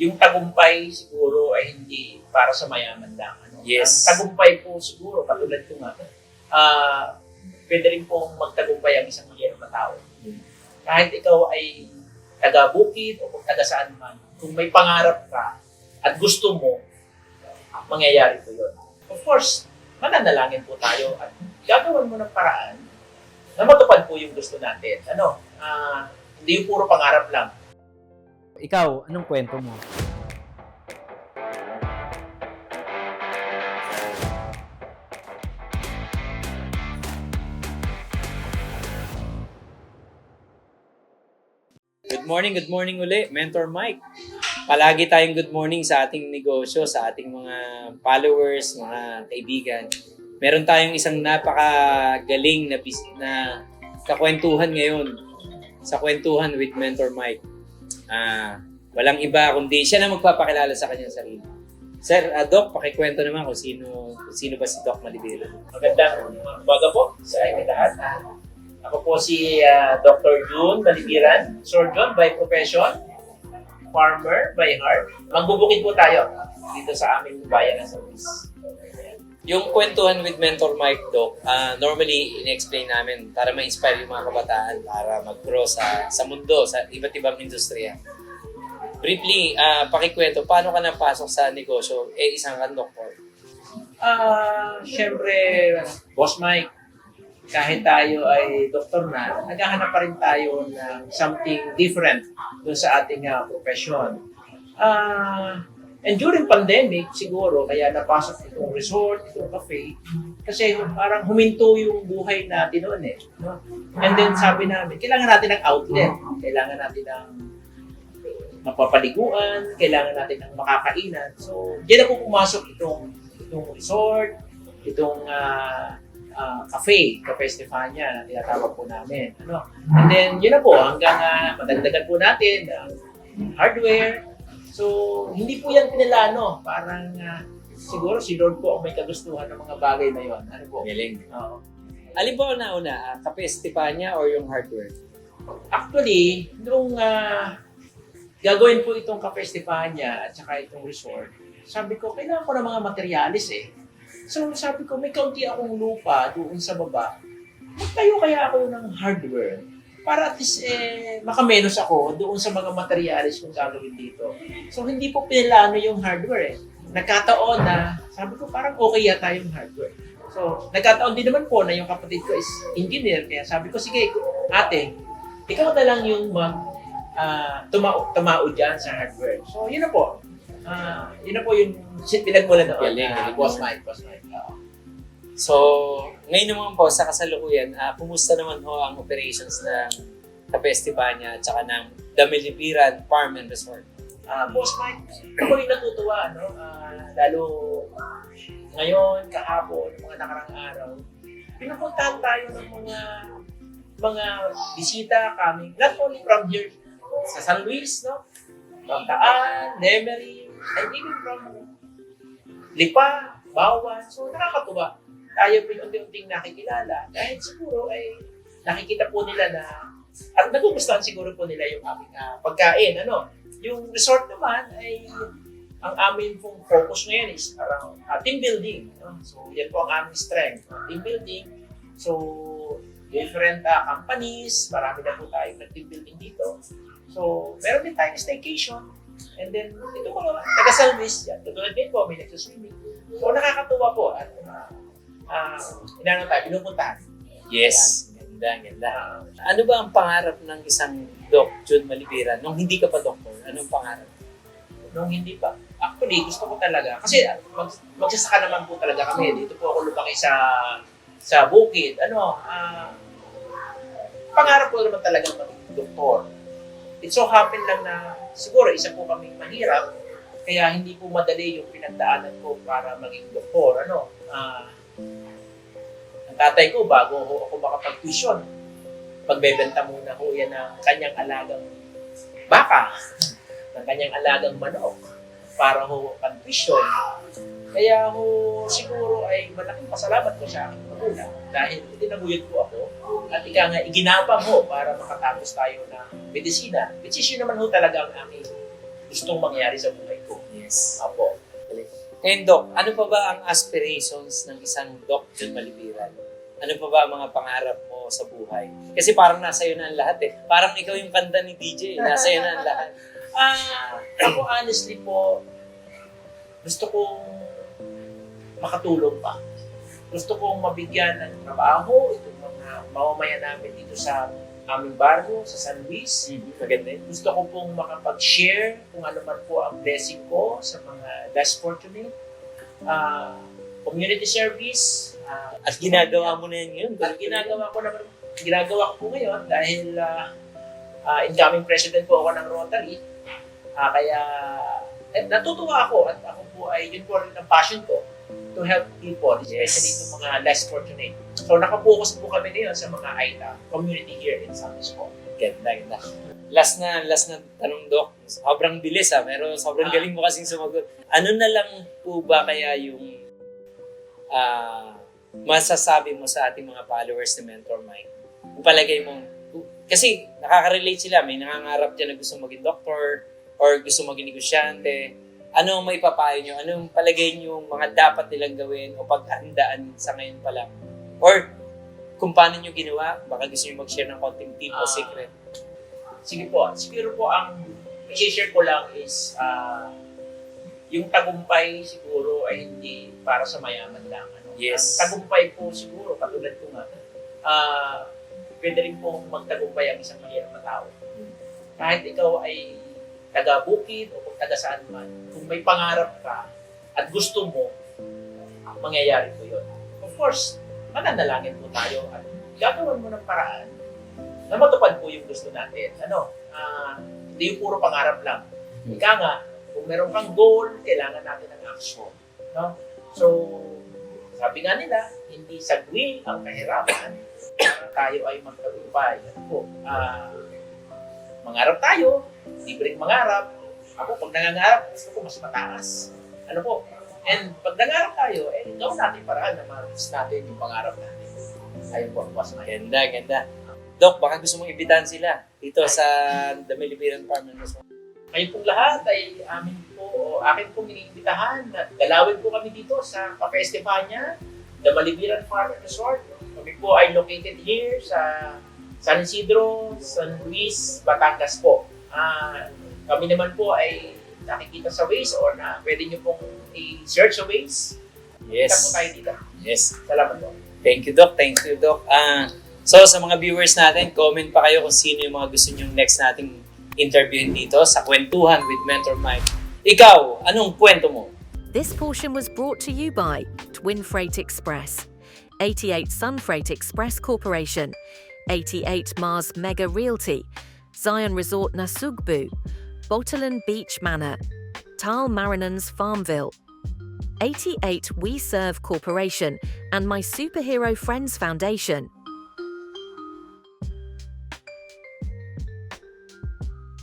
yung tagumpay siguro ay hindi para sa mayaman lang. Ano? Yes. Ang tagumpay po siguro, katulad ko nga, ah pwede rin pong magtagumpay ang isang mahirap na tao. Kahit ikaw ay taga-bukid o kung taga saan man, kung may pangarap ka at gusto mo, mangyayari po yun. Of course, mananalangin po tayo at gagawin mo ng paraan na matupad po yung gusto natin. Ano, ah, hindi yung puro pangarap lang. Ikaw, anong kwento mo? Good morning, good morning uli, Mentor Mike. Palagi tayong good morning sa ating negosyo, sa ating mga followers, mga kaibigan. Meron tayong isang napakagaling na, na kakwentuhan ngayon sa kwentuhan with Mentor Mike. Ah, walang iba kundi siya na magpapakilala sa kanyang sarili. Sir, ah, Doc, pakikwento naman kung sino, kung sino ba si Doc Malibero. Magandang umaga po sa inyo lahat. Ako po si ah, Dr. June Malibiran, surgeon by profession, farmer by heart. Magbubukid po tayo dito sa aming bayan ng San Luis. Yung kwentuhan with Mentor Mike, Doc, ah, normally in-explain namin para ma-inspire yung mga kabataan para mag-grow sa, sa mundo, sa iba't ibang industriya. Briefly, ah, pakikwento, paano ka napasok sa negosyo? Eh, isang kang doktor. Ah, syempre, Boss Mike, kahit tayo ay doktor na, naghahanap pa rin tayo ng something different doon sa ating ah, profession. Ah, and during pandemic, siguro, kaya napasok itong resort, itong cafe, kasi parang huminto yung buhay natin noon eh. No? And then sabi namin, kailangan natin ng outlet, kailangan natin ng mapapaliguan, kailangan natin ng makakainan. So, diyan na po pumasok itong itong resort, itong ah, ah, cafe, Cafe Stefania na tinatawag po namin. Ano? And then, yun na po, hanggang uh, madagdagan po natin ang hardware. So, hindi po yan pinalano. Parang ah, siguro si Lord po ang may kagustuhan ng mga bagay na yon. Ano po? Galing. Oo. Alin ba na una, uh, Kape Estepania or yung hardware? Actually, nung ah, gagawin po itong Cafe Stefania at saka itong resort, sabi ko, kailangan ko ng mga materialis eh. So sabi ko, may kaunti akong lupa doon sa baba. Magtayo kaya ako ng hardware para at least eh, makamenos ako doon sa mga materialis kong gagawin dito. So hindi po pinilano yung hardware eh. Nagkataon na, sabi ko parang okay yata yung hardware. So, nagkataon din naman po na yung kapatid ko is engineer. Kaya sabi ko, sige, ate, ikaw na lang yung mag ah, tumao, tumao dyan sa hardware. So, yun na po. Ah, yun na po yung si- pinagmula noon. Galing, galing. boss Mike, boss Mike. Oo. So, ngayon naman po sa kasalukuyan, ah, kumusta naman ho ang operations ng Kape Estepania at saka ng Damilipiran Farm and Resort? Ah, boss Mike, ako rin natutuwa, no? Ah, lalo ngayon, kahapon, mga nakarang araw, pinupuntahan tayo ng mga mga bisita kami, not only from here, sa San Luis, no? From Taan, Lemery, and even from Lipa, Bawan. So, nakakatuwa. Tayo po yung unti-unting nakikilala. Dahil siguro ay nakikita po nila na at nagugustuhan siguro po nila yung aming ah, pagkain. Ano? Yung resort naman ay ang aming pong focus ngayon is parang ah, team building. No? So, yan po ang aming strength. no? Team building. So, different ah, companies, marami na po tayong nag-team building dito. So, meron din tayong staycation. And then, ito mga taga-salvis, yan. Tulad din po, may nagsuswimming. So, nakakatuwa po. At, uh, uh, inano tayo, pinupuntahan. Yes. Ganda, ganda. Ah, Ano ba ang pangarap ng isang Doc, Jun Malibira, nung hindi ka pa doktor? Anong pangarap? nung hindi pa. Actually, gusto ko talaga. Kasi ah, mag, magsasaka naman po talaga kami. Dito po ako lumaki sa sa bukid. Ano, ah, pangarap ko naman talaga maging doktor. It so happen lang na siguro isa po kaming mahirap kaya hindi po madali yung pinagdaanan ko para maging doktor. Ano, ang tatay ko bago ako makapag-tuition, pagbebenta muna ho yan ng kanyang alagang baka, ng kanyang alagang manok para ho pang-tuition. Kaya ho siguro ay malaking pasalamat ko sa aking magulang dahil tinaguyod ko ako at ika nga iginapang ho para makatapos tayo ng medisina. Which is yun naman ho talaga ang aming gustong mangyari sa buhay ko. Yes. Apo. Ngayon, Doc, ano pa ba ang aspirations ng isang Doc John Malipiran? Ano pa ba ang mga pangarap mo sa buhay? Kasi parang nasa iyo na ang lahat eh. Parang ikaw yung kanta ni DJ, nasa iyo na ang lahat. Ah, ako honestly po, gusto kong makatulong pa. Gusto kong mabigyan ng trabaho itong mga mamamayan namin dito sa aming baryo, sa San Luis. Maganda yun. Gusto ko pong makapag-share kung ano man po ang blessing ko sa mga less fortunate. Ah, community service. ah, At ginagawa mo na yan ngayon. at ginagawa ko naman, ginagawa ko po ngayon dahil ah, ah, incoming president po ako ng Rotary. Ah, kaya eh, natutuwa ako at ako po ay yun po rin ang passion ko to help people, especially Yes. itong mga less fortunate. So nakapokus po kami ngayon sa mga AITA community here in San po. Ganda, ganda. Last na, last na tanong, Doc. Sobrang bilis ah, pero sobrang Ah. galing mo kasing sumagot. Ano na lang po ba kaya yung ah, masasabi mo sa ating mga followers ni Mentor Mike? Kung palagay mo, kasi nakaka-relate sila, may nangangarap dyan na gusto maging doktor or gusto maging negosyante. Ano ang may papayo nyo? Anong palagay nyo mga dapat nilang gawin o paghandaan sa ngayon pa lang? Or kung paano nyo ginawa, baka gusto nyo mag-share ng konting tip o Ah. secret. Sige po, siguro po ang i-share ko lang is ah, yung tagumpay siguro ay hindi para sa mayaman lang. Ano? Yes. Ang tagumpay po siguro, katulad ko nga, ah, pwede rin pong magtagumpay ang isang mahirap na tao. Kahit ikaw ay taga-bukid o kung taga saan man, kung may pangarap ka at gusto mo, mangyayari po yun. Of course, mananalangin po tayo at gagawin mo ng paraan na matupad po yung gusto natin. Ano, ah, hindi yung puro pangarap lang. Ika nga, kung meron kang goal, kailangan natin ng action. No? So, sabi nga nila, hindi sagwil ang kahirapan para tayo ay magtagumpay. Ano po, ah, mangarap tayo, libreng mangarap. Ako, pag nangangarap, gusto ko mas mataas. Ano po? And pag nangarap tayo, eh, gawin natin paraan na ma-reach natin yung pangarap natin. Ayun po, Boss Mike. Ganda, ganda. Doc, baka gusto mong imbitahan sila dito sa The Milipiran Farm and Resort. Ngayon pong lahat ay amin po, o akin pong iniimbitahan na dalawin po kami dito sa Cafe Estefania, the Malibiran Farm and Resort. Kami po ay located here sa San Isidro, San Luis, Batangas po. Ah, kami naman po ay nakikita sa Waze or na pwede nyo pong i-search sa Waze. Kita po Yes. tayo dito. Yes. Salamat po. Thank you, Doc. Thank you, Doc. Ah, so, sa mga viewers natin, comment pa kayo kung sino yung mga gusto nyong next nating interviewin dito sa Kwentuhan with Mentor Mike. Ikaw, anong kwento mo? This portion was brought to you by Twin Freight Express, 88 Sun Freight Express Corporation, 88 Mars Mega Realty, Zion Resort Nasugbu, Bottolin Beach Manor, Tal Marinans Farmville, 88 We Serve Corporation, and my Superhero Friends Foundation.